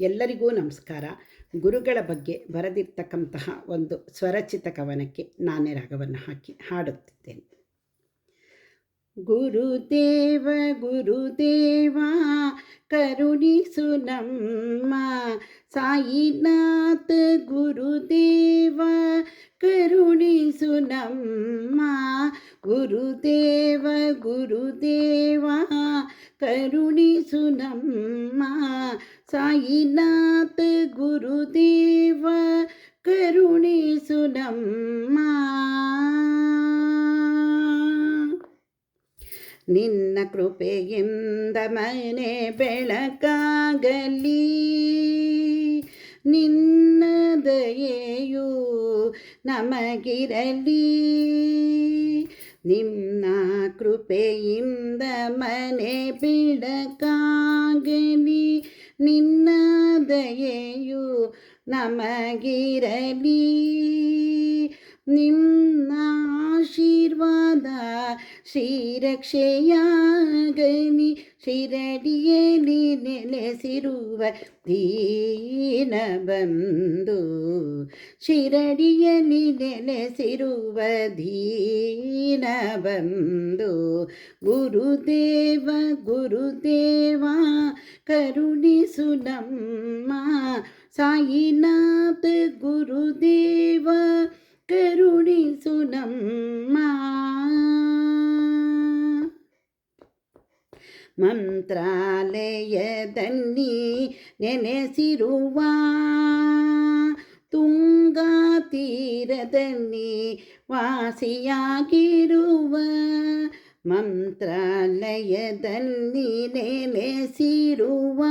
ಎಲ್ಲರಿಗೂ ನಮಸ್ಕಾರ. ಗುರುಗಳ ಬಗ್ಗೆ ಬರೆದಿರ್ತಕ್ಕಂತಹ ಒಂದು ಸ್ವರಚಿತ ಕವನಕ್ಕೆ ನಾನೇ ರಾಗವನ್ನು ಹಾಕಿ ಹಾಡುತ್ತಿದ್ದೇನೆ. ಗುರುದೇವ ಗುರುದೇವ, ಕರುಣಿಸು ನಮ್ಮ ಸಾಯಿನಾಥ ಗುರುದೇವ, ಕರುಣಿಸು ನಮ್ಮ ಗುರುದೇವ ಗುರುದೇವ. ಕರುಣಿಸು ನಮ್ಮ ಸಾಯಿನಾಥ ಗುರುದೇವ ಕರುಣಿಸು ನಮ್ಮ ನಿನ್ನ ಕೃಪೆಯಿಂದ ಮನೆ ಬೆಳಕಾಗಲಿ ನಿನ್ನ ದಯೆಯು ನಮಗಿರಲಿ ನಿನ್ನ ಕೃಪೆಯಿಂದ ಮನೆ ಬೆಳಕಾಗಲಿ ನಿನ್ನ ದಯೆಯು ನಮಗಿರಲಿ ನಿಮ್ಮ ಆಶೀರ್ವಾದ ಶ್ರೀರಕ್ಷೆಯಾಗಲಿ ಶಿರಡಿಯಲ್ಲಿ ನೆಲೆಸಿರುವ ದೀನ ಬಂಧು. ಶಿರಡಿಯಲ್ಲಿ ನೆಲೆಸಿರುವ ದೀನ ಬಂಧು. ಗುರುದೇವ ಗುರುದೇವ, ಕರುಣಿಸು ನಮ್ಮ ಸಾಯಿನಾಥ ಗುರುದೇವ, ಕರುಣಿಸು ನಮ್ಮ ಮಂತ್ರಾಲಯದಲ್ಲಿ ನೆನೆಸಿರುವ ತುಂಗಾ ತೀರದಲ್ಲಿ ವಾಸಿಯಾಗಿರುವ ಮಂತ್ರಾಲಯದಲ್ಲಿ ನೆನೆಸಿರುವ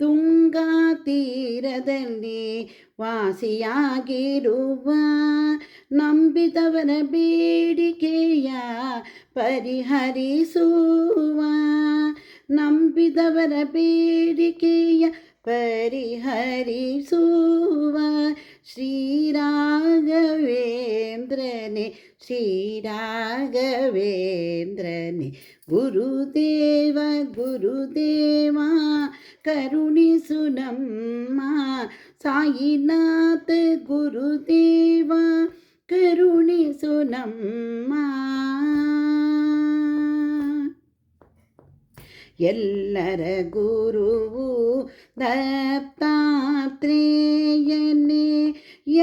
ತುಂಗಾ ತೀರದಲ್ಲಿ ವಾಸಿಯಾಗಿರುವ ನಂಬಿದವರ ಬೇಡಿಕೆಯ ಪರಿಹರಿಸುವ ನಂಬಿದವರ ಬೇಡಿಕೆಯ ಪರಿಹರಿಸುವ ಶ್ರೀರಾಘವೇಂದ್ರನೇ ಶ್ರೀರಾಘವೇಂದ್ರನೇ ಗುರುದೇವ ಗುರುದೇವ ಕರುಣಿಸು ನಮ್ಮ ಸಾಯಿನಾಥ ಗುರುದೇವ ಕರುಣಿಸು ನಮ್ಮ ಎಲ್ಲರ ಗುರುವು ದತ್ತಾತ್ರೇಯನೇ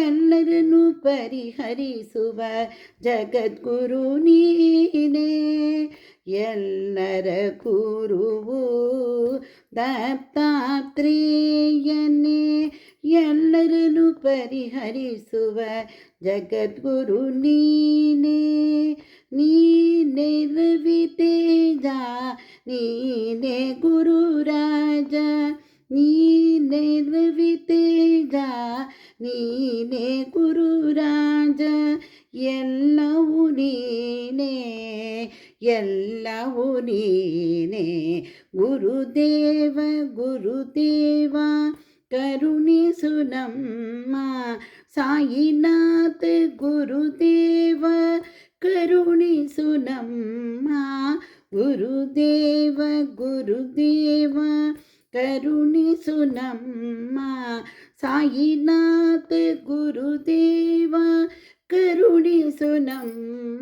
ಎಲ್ಲರನ್ನು ಪರಿಹರಿಸುವ ಜಗದ್ಗುರು ನೀನೇ ಎಲ್ಲರ ಗುರುವು ದತ್ತಾತ್ರೇಯನೇ ಎಲ್ಲರನ್ನು ಪರಿಹರಿಸುವ ಜಗದ್ಗುರು ನೀನೇ. ನೀನೇ ರವಿ ತೇಜ ನೀನೇ ಗುರುರಾಜ ನೀನೇ ರವಿ ತೇಜ ನೀನೇ ಗುರುರಾಜ ಎಲ್ಲವೂ ನೀನೇ ಎಲ್ಲವೂ ನೀನೇ. ಗುರುದೇವ ಗುರುದೇವ. கருணேசுனம்மா சாயிநாத் குருதேவ கருணேசுனம்மா குருதேவ குருதேவ கருணிசுனம்மா சாயிநாத் குருதேவ கருணிசுனம்மா